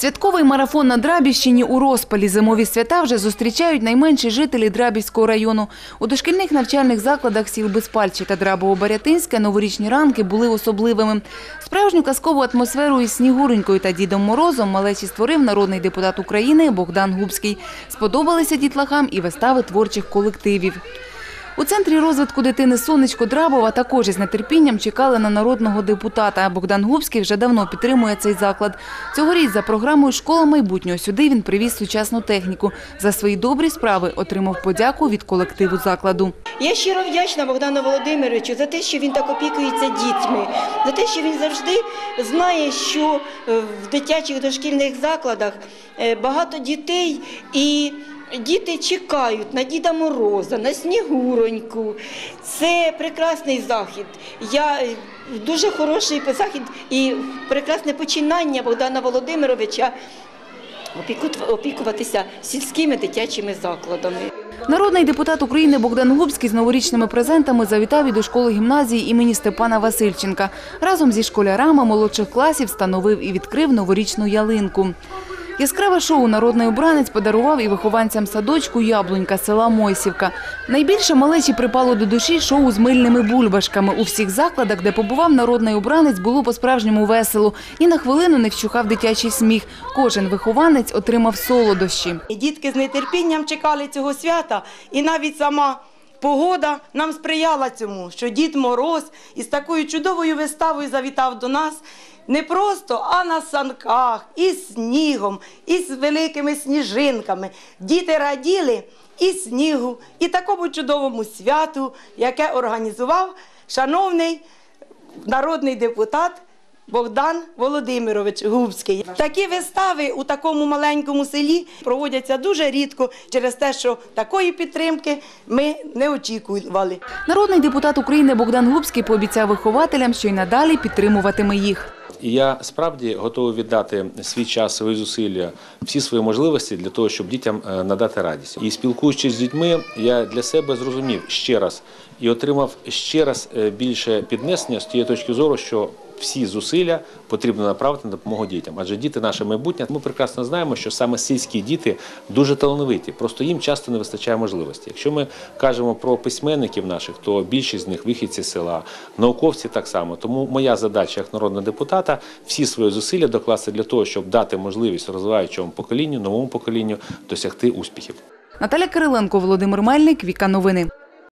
Святковий марафон на Драбівщині у розпалі. Зимові свята вже зустрічають найменші жителі Драбівського району. У дошкільних навчальних закладах сіл Безпальчі та Драбово-Барятинське новорічні ранки були особливими. Справжню казкову атмосферу із Снігуренькою та Дідом Морозом малечі створив народний депутат України Богдан Губський. Сподобалися дітлахам і вистави творчих колективів. У центрі розвитку дитини Сонечко Драбова також із нетерпінням чекали на народного депутата. Богдан Губський вже давно підтримує цей заклад. Цьогоріч за програмою Школа майбутнього сюди він привіз сучасну техніку. За свої добрі справи отримав подяку від колективу закладу. Я щиро вдячна Богдану Володимировичу за те, що він так опікується дітьми, за те, що він завжди знає, що е, в дитячих дошкільних закладах е, багато дітей і. Діти чекають на Діда Мороза, на Снігуроньку. Це прекрасний захід. Я е, дуже хороший захід і прекрасне починання Богдана Володимировича опіку- опікуватися сільськими дитячими закладами. Народний депутат України Богдан Губський з новорічними презентами завітав і до школи гімназії імені Степана Васильченка. Разом зі школярами молодших класів встановив і відкрив новорічну ялинку. Яскраве шоу народний обранець подарував і вихованцям садочку Яблунька села Мойсівка. Найбільше малечі припало до душі шоу з мильними бульбашками. У всіх закладах, де побував народний обранець, було по-справжньому весело. Ні на хвилину не вщухав дитячий сміх. Кожен вихованець отримав солодощі. Дітки з нетерпінням чекали цього свята, і навіть сама погода нам сприяла цьому, що Дід Мороз із такою чудовою виставою завітав до нас. Не просто, а на санках, із снігом, із великими сніжинками. Діти раділи і снігу, і такому чудовому святу, яке організував шановний народний депутат Богдан Володимирович Губський. Такі вистави у такому маленькому селі проводяться дуже рідко через те, що такої підтримки ми не очікували. Народний депутат України Богдан Губський пообіцяв вихователям, що й надалі підтримуватиме їх. І я справді готовий віддати свій час, свої зусилля, всі свої можливості для того, щоб дітям е, надати радість. І спілкуючись з дітьми, я для себе зрозумів ще раз і отримав ще раз е, більше піднесення з тієї точки зору, що всі зусилля потрібно направити на допомогу дітям. Адже діти наше майбутнє. Ми прекрасно знаємо, що саме сільські діти дуже талановиті, просто їм часто не вистачає можливості. Якщо ми кажемо про письменників наших, то більшість з них вихідці села, науковці так само. Тому моя задача як народного депутата всі свої зусилля докласти для того, щоб дати можливість розвиваючому поколінню, новому поколінню досягти успіхів. Наталя Кириленко, Володимир Мельник, Віка Новини.